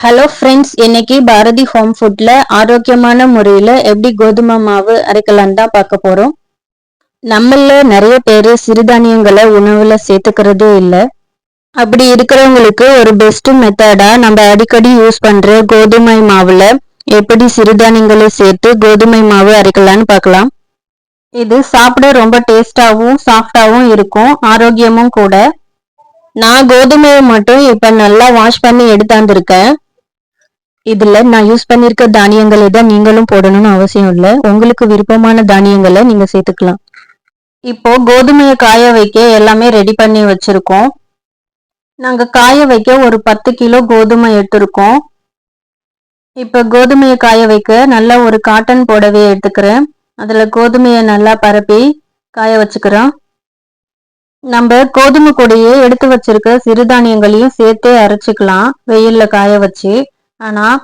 Hello friends இன்னைக்கு Bharathi home ஃபுட்ல ஆரோக்கியமான முறையில் எப்படி கோதுமை மாவு அரைக்கலான்னு தான் பார்க்க போகிறோம் நம்மள நிறைய பேர் சிறுதானியங்களை உணவில் சேர்த்துக்கிறதே இல்லை. அப்படி இருக்கிறவங்களுக்கு ஒரு பெஸ்ட் மெத்தடா நம்ம அடிக்கடி யூஸ் பண்ற கோதுமை மாவுல எப்படி சிறுதானியங்களை சேர்த்து கோதுமை மாவு அரைக்கலான்னு பார்க்கலாம். இது சாப்பிட ரொம்ப டேஸ்டாகவும் சாஃப்டாகவும் இருக்கும் ஆரோக்கியமும் கூட. நான் கோதுமையை மட்டும் இப்ப நல்லா வாஷ் பண்ணி எடுத்தாந்துருக்கேன் இதுல நான் யூஸ் பண்ணிருக்க தானியங்களை தான் நீங்களும் போடணும்னு அவசியம் இல்லை. உங்களுக்கு விருப்பமான தானியங்களை நீங்க சேர்த்துக்கலாம். இப்போ கோதுமையை காய வைக்க எல்லாமே ரெடி பண்ணி வச்சிருக்கோம். நாங்க காய வைக்க ஒரு பத்து கிலோ கோதுமை எடுத்திருக்கோம். இப்ப கோதுமையை காய வைக்க நல்லா ஒரு காட்டன் புடவையை எடுத்துக்கிறேன். அதுல கோதுமையை நல்லா பரப்பி காய வச்சுக்கிறோம். நம்ம கோதுமை கொடியை எடுத்து வச்சிருக்க சிறுதானியங்களையும் சேர்த்தே அரைச்சிக்கலாம் வெயில்ல காய வச்சு. ஆனால்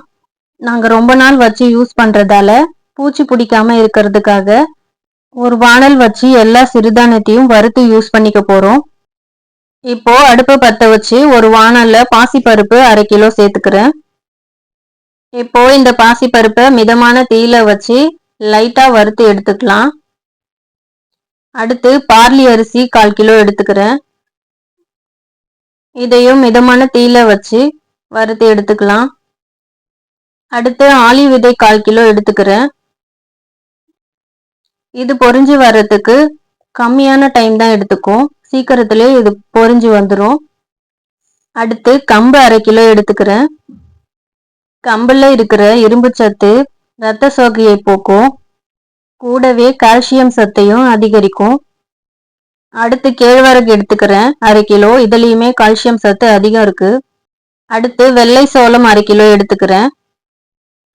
நாங்கள் ரொம்ப நாள் வச்சு யூஸ் பண்ணுறதால பூச்சி பிடிக்காம இருக்கிறதுக்காக ஒரு வானல் வச்சு எல்லா சிறுதானியத்தையும் வறுத்து யூஸ் பண்ணிக்க போகிறோம் இப்போ அடுப்பு பற்ற வச்சு ஒரு வானல்ல பாசிப்பருப்பு அரை கிலோ சேர்த்துக்கிறேன். இப்போ இந்த பாசிப்பருப்பை மிதமான தீயில வச்சு லைட்டா வறுத்து எடுத்துக்கலாம். அடுத்து பார்லி அரிசி கால் கிலோ எடுத்துக்கிறேன். இதையும் மிதமான தீயில வச்சு வறுத்து எடுத்துக்கலாம். அடுத்து ஆலி விதை கால் கிலோ எடுத்துக்கிறேன். இது பொறிஞ்சு வர்றதுக்கு கம்மியான டைம் தான் எடுத்துக்கும். சீக்கிரத்திலே இது பொறிஞ்சு வந்துடும் அடுத்து கம்பு அரை கிலோ எடுத்துக்கிறேன். கம்பில் இருக்கிற இரும்பு சத்து ரத்த சோகையை போக்கும். கூடவே கால்சியம் சத்தையும் அதிகரிக்கும். அடுத்து கேழ்வரகு எடுத்துக்கிறேன் அரை கிலோ. இதுலேயுமே கால்சியம் சத்து அதிகம் இருக்கு. அடுத்து வெள்ளை சோளம் அரை கிலோ எடுத்துக்கிறேன்.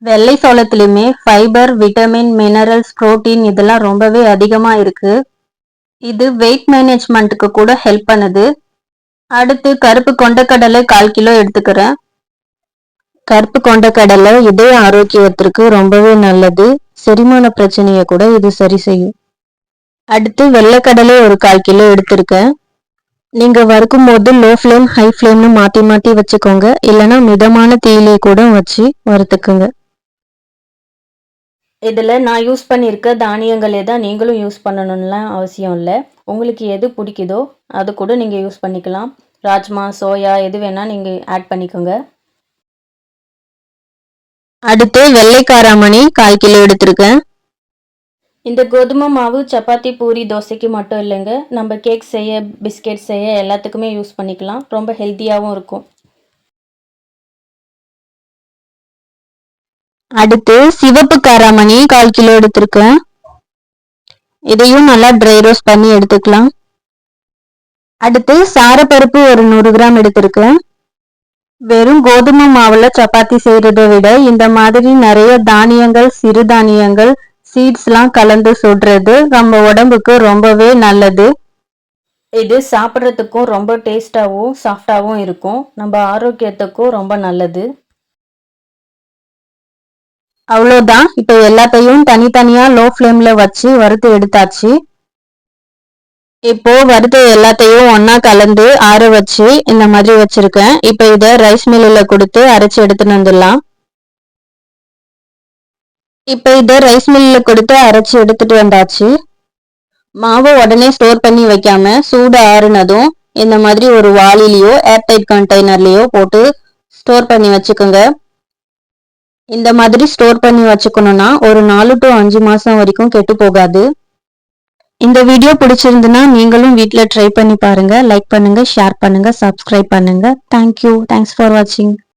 வெள்ளை சோளத்துலையுமே ஃபைபர் விட்டமின் மினரல்ஸ் ப்ரோட்டீன் இதெல்லாம் ரொம்பவே அதிகமாக இருக்குது இது வெயிட் மேனேஜ்மெண்ட்டுக்கு கூட ஹெல்ப் பண்ணுது. அடுத்து கருப்பு கொண்டக்கடலை கால் கிலோ எடுத்துக்கிறேன். கருப்பு கொண்டக்கடலை இதய ஆரோக்கியத்திற்கு ரொம்பவே நல்லது. செரிமான பிரச்சனையை கூட இது சரி செய்யும். அடுத்து வெள்ளைக்கடலை ஒரு கால் கிலோ எடுத்திருக்கேன். நீங்க வறுக்கும் போது லோ ஃப்ளேம் ஹை ஃப்ளேம்னு மாத்தி மாத்தி வச்சுக்கோங்க. இல்லைன்னா மிதமான தீயிலே கூட வச்சு வறுத்துக்குங்க. இதில் நான் யூஸ் பண்ணியிருக்க தானியங்களே தான் நீங்களும் யூஸ் பண்ணணும்லாம் அவசியம் இல்லை. உங்களுக்கு எது பிடிக்குதோ அது கூட நீங்கள் யூஸ் பண்ணிக்கலாம். ராஜ்மா சோயா எது வேணால் நீங்கள் ஆட் பண்ணிக்கோங்க. அடுத்து வெள்ளைக்காராமணி கால் கிலோ எடுத்திருக்கேன். இந்த கோதுமை மாவு சப்பாத்தி பூரி தோசைக்கு மட்டும் இல்லைங்க. நம்ம கேக் செய்ய பிஸ்கெட் செய்ய எல்லாத்துக்குமே யூஸ் பண்ணிக்கலாம். ரொம்ப ஹெல்த்தியாகவும் இருக்கும். அடுத்து சிவப்பு காராமணி கால் கிலோ எடுத்திருக்கேன். இதையும் நல்லா ட்ரை ரோஸ்ட் பண்ணி எடுத்துக்கலாம். அடுத்து சாரப்பருப்பு ஒரு நூறு கிராம் எடுத்திருக்கேன். வெறும் கோதுமை மாவுல சப்பாத்தி செய்யறதை விட இந்த மாதிரி நிறைய தானியங்கள் சிறுதானியங்கள் சீட்ஸ்லாம் கலந்து சுடுறது நம்ம உடம்புக்கு ரொம்பவே நல்லது. இது சாப்பிட்றதுக்கும் ரொம்ப டேஸ்டாகவும் சாஃப்டாகவும் இருக்கும். நம்ம ஆரோக்கியத்துக்கும் ரொம்ப நல்லது. அவ்வளோதான். இப்போ எல்லாத்தையும் தனித்தனியாக லோ ஃப்ளேமில் வச்சு வறுத்து எடுத்தாச்சு. இப்போ வறுத்த எல்லாத்தையும் ஒன்னா கலந்து ஆற வச்சு இந்த மாதிரி வச்சிருக்கேன். இப்போ இதை ரைஸ் மில்லில் கொடுத்து அரைச்சி எடுத்துன்னு வந்துடலாம். இப்போ இதை ரைஸ் மில்லில் கொடுத்து அரைச்சி எடுத்துட்டு வந்தாச்சு. மாவை உடனே ஸ்டோர் பண்ணி வைக்காம சூடு ஆறுனதும் இந்த மாதிரி ஒரு வாளிலேயோ ஏர்டைட் கண்டெய்னர்லேயோ போட்டு ஸ்டோர் பண்ணி வச்சுக்கோங்க. இந்த மாதிரி ஸ்டோர் பண்ணி வச்சுக்கணும்னா ஒரு நாலு டு அஞ்சு மாசம் வரைக்கும் கெட்டு போகாது. இந்த வீடியோ பிடிச்சிருந்துன்னா நீங்களும் வீட்டில் ட்ரை பண்ணி பாருங்க லைக் பண்ணுங்க ஷேர் பண்ணுங்க சப்ஸ்கிரைப் பண்ணுங்க. தேங்க்யூ தேங்க்ஸ் ஃபார் வாட்சிங்